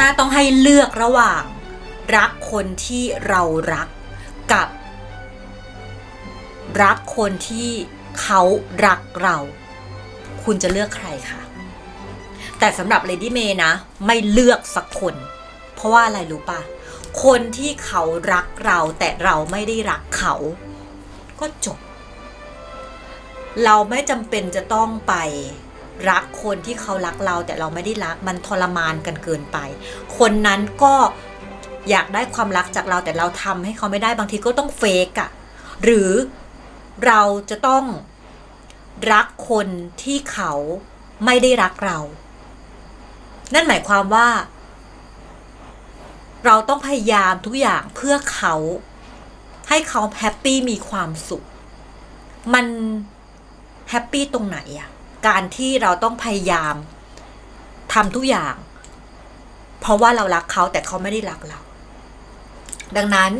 ถ้าต้องให้เลือกระหว่าง รักคนที่เรารักกับ รักคนที่เขารักเรา คุณจะเลือกใครคะแต่สำหรับ Lady May นะ ไม่เลือกสักคน เพราะว่าอะไรรู้ปะคนที่เขารักเราแต่เราไม่ได้รักเขา ก็จบ เราไม่จำเป็นจะต้องไป รักคนที่เขารักเราแต่เราไม่ได้รักมันทรมานกันเกินไป คนนั้นก็อยากได้ความรักจากเราแต่เราทำให้เขาไม่ได้บางทีก็ต้องเฟกอะหรือเราจะต้องรักคนที่เขาไม่ได้รักเรา นั่นหมายความว่า เราต้องพยายามทุกอย่างเพื่อเขา ให้เขาแฮปปี้มีความสุข มันแฮปปี้ตรงไหนอะ การที่เราต้องพยายามทำทุกอย่าง เพราะว่าเรารักเขาแต่เขาไม่ได้รักเรา ดังนั้น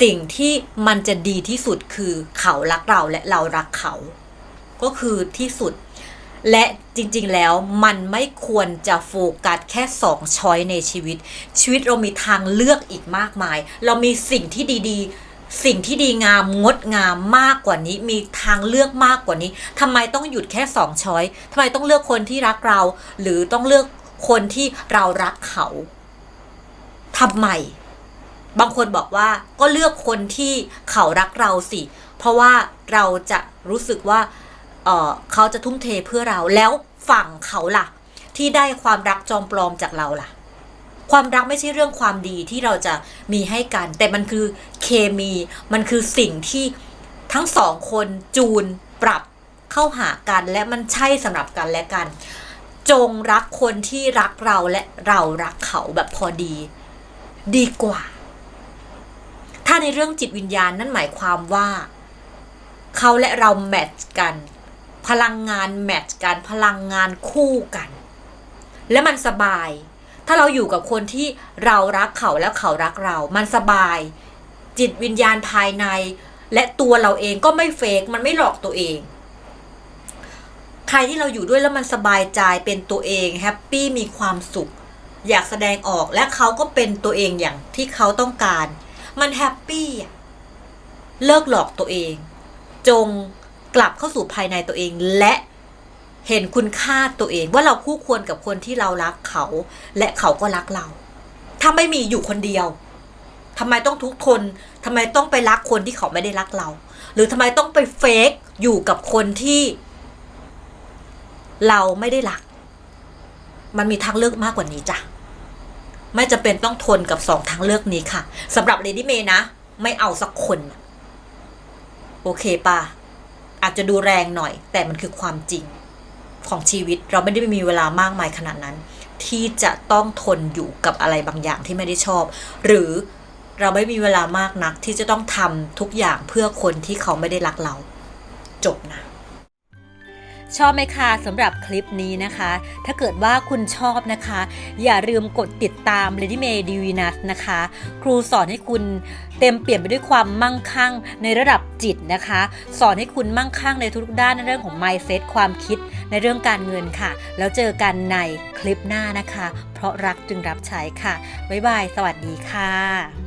สิ่งที่มันจะดีที่สุดคือเขารักเราและเรารักเขา ก็คือที่สุด และจริงๆแล้วมันไม่ควรจะโฟกัสแค่สองช้อยในชีวิต ชีวิตเรามีทางเลือกอีกมากมาย เรามีสิ่งที่ดีๆ สิ่งที่ดีงามงดงามมากกว่านี้ มีทางเลือกมากกว่านี้ทำไมต้องหยุดแค่สองช้อยทำไมต้องเลือกคนที่รักเรา หรือต้องเลือกคนที่เรารักเขาทำไม บางคนบอกว่าก็เลือกคนที่เขารักเราสิ เพราะว่าเราจะรู้สึกว่าเออเขาจะทุ่มเทเพื่อเราแล้วฝั่งเขาล่ะ ที่ได้ความรักจอมปลอมจากเราล่ะ ความรักไม่ใช่เรื่องความดีที่เราจะมีให้กัน แต่มันคือเคมี มันคือสิ่งที่ทั้งสองคนจูนปรับเข้าหากัน และมันใช่สำหรับกันและกัน จงรักคนที่รักเราและเรารักเขาแบบพอดี ดีกว่า ถ้าในเรื่องจิตวิญญาณนั่นหมายความว่า เขาและเราแมทช์กัน พลังงานแมทช์กัน พลังงานคู่กัน และมันสบาย ถ้าเราอยู่กับคนที่เรารักเขาแล้วเขารักเรา มันสบาย จิตวิญญาณภายใน และตัวเราเองก็ไม่เฟกมันไม่หลอกตัวเอง ใครที่เราอยู่ด้วยแล้วมันสบายใจเป็นตัวเองแฮปปี้มีความสุข อยากแสดงออกและเขาก็เป็นตัวเองอย่างที่เขาต้องการ มันแฮปปี้เลิกหลอกตัวเอง จงกลับเข้าสู่ภายในตัวเองและ เห็นคุณค่าตัวเองว่าเราคู่ควรกับคนที่เรารักเขา และเขาก็รักเรา ถ้าไม่มีอยู่คนเดียวทำไมต้องทุกข์ทนทำไมต้องไปรักคนที่เขาไม่ได้รักเรา หรือทำไมต้องไปเฟกอยู่กับคนที่ เราไม่ได้รัก มันมีทางเลือกมากกว่านี้จ้ะไม่จำเป็นต้องทนกับสองทางเลือกนี้ค่ะสำหรับเลดี้เมย์นะ ไม่เอาสักคน โอเคป่ะอาจจะดูแรงหน่อย แต่มันคือความจริง ของชีวิต เราไม่ได้มีเวลามากมายขนาดนั้น ที่จะต้องทนอยู่กับอะไรบางอย่างที่ไม่ได้ชอบ หรือเราไม่มีเวลามากนักที่จะต้องทำทุกอย่างเพื่อคนที่เขาไม่ได้รักเรา จบนะชอบไหมคะสำหรับคลิปนี้นะคะ ถ้าเกิดว่าคุณชอบนะคะ อย่าลืมกดติดตาม Lady May d i v i n u s นะคะ ครูสอนให้คุณเต็มเปลี่ยมไปด้วยความมั่งคั่งในระดับจิตนะคะ สอนให้คุณมั่งคั่งในทุกๆด้านในเรื่องของ mindset ความคิด ในเรื่องการเงินค่ะ แล้วเจอกันในคลิปหน้านะคะ เพราะรักจึงรับใช้ค่ะ บ๊ายบาย สวัสดีค่ะ